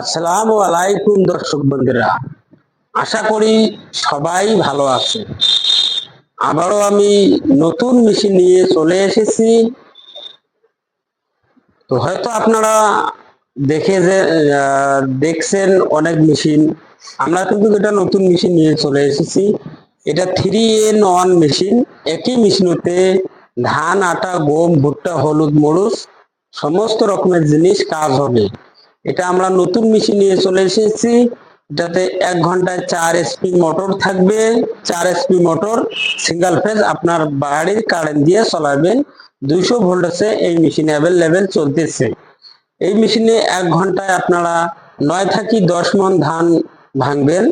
আসসালামু আলাইকুম দর্শক বন্ধুরা। আশা করি সবাই ভালো আছে আবারও আমি নতুন মেশিন নিয়ে চলে এসেছি। তো হয়তো আপনারা দেখে যে দেখছেন অনেক মেশিন। আমরা কিন্তু এটা নতুন মেশিন নিয়ে চলে এসেছি। এটা থ্রি এন ওয়ান মেশিন। একই মেশিনতে ধান, আটা, গম, ভুট্টা, হলুদ, মরুচ, সমস্ত রকমের জিনিস কাজ হবে। এটা আমরা নতুন মেশিন নিয়ে চলে এসেছি। এটাতে এক ঘন্টায় চার এসপি মোটর থাকবে। চার এসপি মোটর সিঙ্গেল ফেজ আপনার বাড়ির কারেন্ট দিয়ে চলাবেন। দুইশো ভোল্টেজে এই মেশিন অ্যাভেলেবেল চলতেছে। এই মেশিনে এক ঘন্টায় আপনারা নয় থাকি দশ মন ধান ভাঙবেন।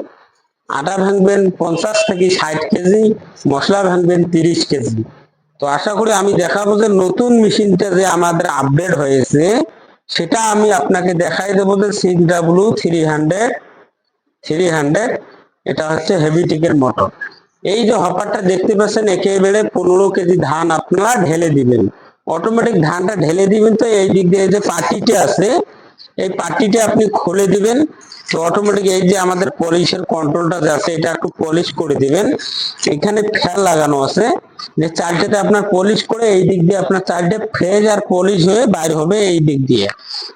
আটা ভাঙবেন পঞ্চাশ থেকে ষাট কেজি, মশলা ভাঙবেন তিরিশ কেজি। তো আশা করি আমি দেখাবো যে নতুন মেশিনটা যে আমাদের আপডেট হয়েছে সেটা আমি আপনাকে দেখাই দেবো যে six W three hundred three hundred এটা হচ্ছে হেভিটিকের মোটর এই যে হপারটা দেখতে পাচ্ছেন, একেবারে পনেরো কেজি ধান আপনারা ঢেলে দিবেন। অটোমেটিক ধানটা ঢেলে দিবেন তো এই দিক দিয়ে যে পাটিটি আছে এই পার্টিটা আপনি খুলে দিবেন, তো অটোমেটিক এই যে আমাদের পলিশের কন্ট্রোলটা আছে, এটা একটু পলিশ করে দিবেন। এখানে ফ্যান লাগানো আছে, যে চারটাতে আপনার পলিশ করে এই দিক দিয়ে আপনার চারটে ফ্রেজ আর পলিশ হয়ে বাইর হবে এই দিক দিয়ে।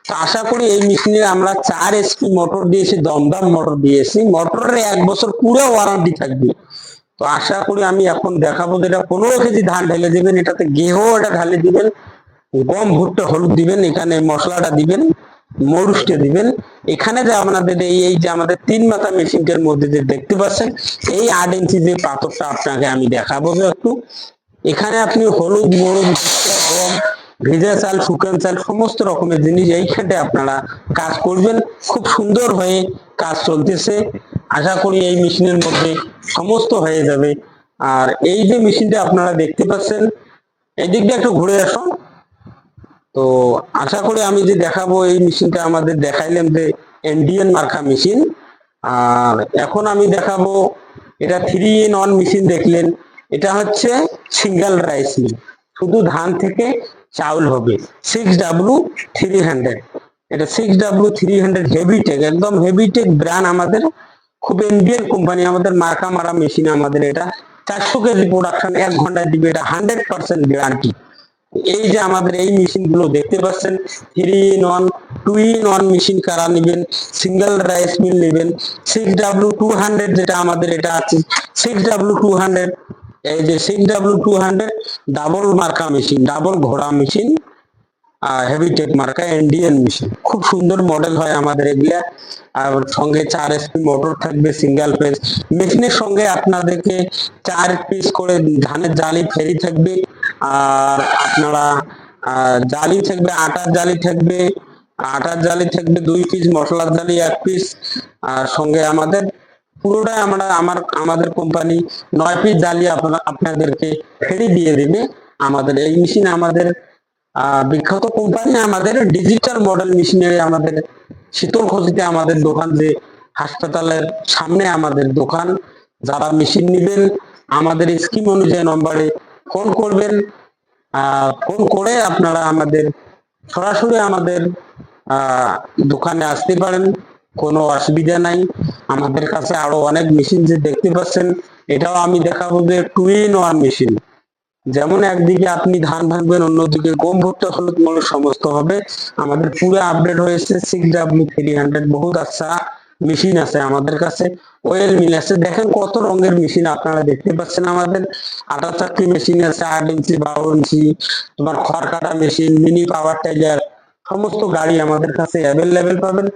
তো আশা করি এই মেশিনে আমরা চার এসপি মোটর দিয়েছি, দমদম মোটর দিয়েছি। মোটরের এক বছর পুরো ওয়ারান্টি থাকবে। তো আশা করি আমি এখন দেখাবো যেটা পনেরো কেজি ধান ঢেলে দিবেন, এটাতে গেহ এটা ঢালে দিবেন, গম, ভুট্টা, হলুদ দিবেন, এখানে মশলাটা দিবেন। মরুচটা দিবেন। এখানে যে আপনাদের এই এই যে আমাদের তিন মাথা মেশিনটার মধ্যে যে দেখতে পাচ্ছেন এই আট ইঞ্চি যে পাথরটা আপনাকে আমি দেখাবো একটু। এখানে আপনি হলুদ ভুট্টা, গম ভেজা চাল শুকান চাল সমস্ত রকমের জিনিস এইখানে আপনারা কাজ করবেন। খুব সুন্দর হয়ে কাজ চলতেছে। আশা করি এই মেশিনের মধ্যে সমস্ত হয়ে যাবে। আর এই যে মেশিনটা আপনারা দেখতে পাচ্ছেন এই দিকটা একটু ঘুরে আসুন। তো আশা করি আমি যে দেখাবো এই মেশিনটা আমাদের দেখাইলাম যে এনডিএন মার্কা মেশিন। আর এখন আমি দেখাবো এটা থ্রি ইন ওয়ান মেশিন দেখলেন। এটা হচ্ছে সিঙ্গেল রাইস মিল শুধু ধান থেকে চাউল হবে। সিক্স ডাব্লু থ্রি হান্ড্রেড এটা six W three hundred Heavytech একদম হেভিটেক ব্র্যান্ড আমাদের। খুব ইন্ডিয়ান কোম্পানি আমাদের মার্কা মারা মেশিন আমাদের এটা। চারশো কেজি প্রোডাকশন এক ঘন্টায় দিবে। এটা হান্ড্রেড পার্সেন্ট গ্যারান্টি এই যে আমাদের এই মেশিনগুলো দেখতে পাচ্ছেন three in one two in one machine কারা নেবেন সিঙ্গেল রাইস মিল নেবেন সিক্স ডাব্লু টু হান্ড্রেড যেটা আমাদের এটা আছে সিক্স ডাব্লু টু হান্ড্রেড এই যে six W two hundred double মার্কা মেশিন ডাবল ঘোড়া মেশিন আর হেভিটেক মার্কা ইন্ডিয়ান মেশিন খুব সুন্দর মডেল হয় আমাদের এগুলা। আর সঙ্গে চার এসপি মোটর থাকবে সিঙ্গেল পেজ মেশিনের সঙ্গে আপনাদেরকে চার পিস করে ধানের জালি ফেরি থাকবে। আর আপনারা জালি থাকবে, আটার জালি থাকবে, আটার জালি থাকবে, দুই পিস মশলার জালি, এক পিস আর সঙ্গে আমাদের, পুরোটাই আমরা, আমার, আমাদের কোম্পানি নয় পিস জালি আপনাদেরকে ফেরি দিয়ে দিবে। আমাদের এই মেশিন আমাদের বিখ্যাত কোম্পানি আমাদের ডিজিটাল মডেল মেশিনারি আমাদের শীতল খসিতে আমাদের দোকান যে হাসপাতালের সামনে আমাদের দোকান, যারা মেশিন নেবেন, আমাদের স্কিম অনুযায়ী নম্বরে ফোন করবেন। ফোন করে আপনারা আমাদের, সরাসরি আমাদের দোকানে আসতে পারেন। কোনো অসুবিধা নাই। আমাদের কাছে আরও অনেক মেশিন যে দেখতে পাচ্ছেন, এটাও আমি দেখাবো যে টু ইন ওয়ান মেশিন যেমন একদিকে আপনি ধান ভাঙবেন, অন্যদিকে গম ভুট্টা, হলুদ মূল সমস্ত হবে। আমাদের পুরো আপডেট হয়েছে সিক্স ডাব্লিউ থ্রি হান্ড্রেড বহুত আচ্ছা। মেশিন আছে আমাদের কাছে। ওয়েল মিল আছে। দেখেন কত রঙের মেশিন আপনারা দেখতে পাচ্ছেন আমাদের। আটা চাকরি মেশিন আছে, আট ইঞ্চি, বারো ইঞ্চি, তোমার খড় কাটা মেশিন, মিনি পাওয়ার টাইলার সমস্ত গাড়ি আমাদের কাছে অ্যাভেলেবেল পাবেন।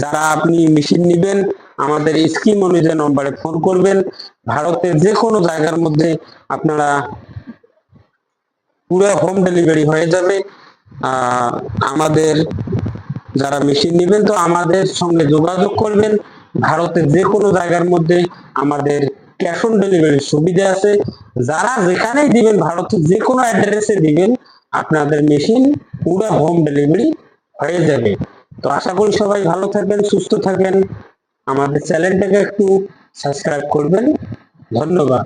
যারা আপনি মেশিন নেবেন, আমাদের স্কিম অনুযায়ী নম্বরে ফোন করবেন। ভারতের যে কোনো জায়গার মধ্যে আপনারা পুরো হোম ডেলিভারি হয়ে যাবে। আমাদের যারা মেশিন নেবেন, তো আমাদের সঙ্গে যোগাযোগ করবেন। ভারতের যে কোনো জায়গার মধ্যে আমাদের ক্যাশ অন ডেলিভারির সুবিধা আছে। যারা যেখানেই দিবেন, ভারতের যে কোনো অ্যাড্রেসে দিবেন, আপনাদের মেশিন পুরো হোম ডেলিভারি হয়ে যাবে। তো আশা করি সবাই ভালো থাকবেন, সুস্থ থাকবেন। আমাদের চ্যানেলটাকে একটু সাবস্ক্রাইব করবেন। ধন্যবাদ।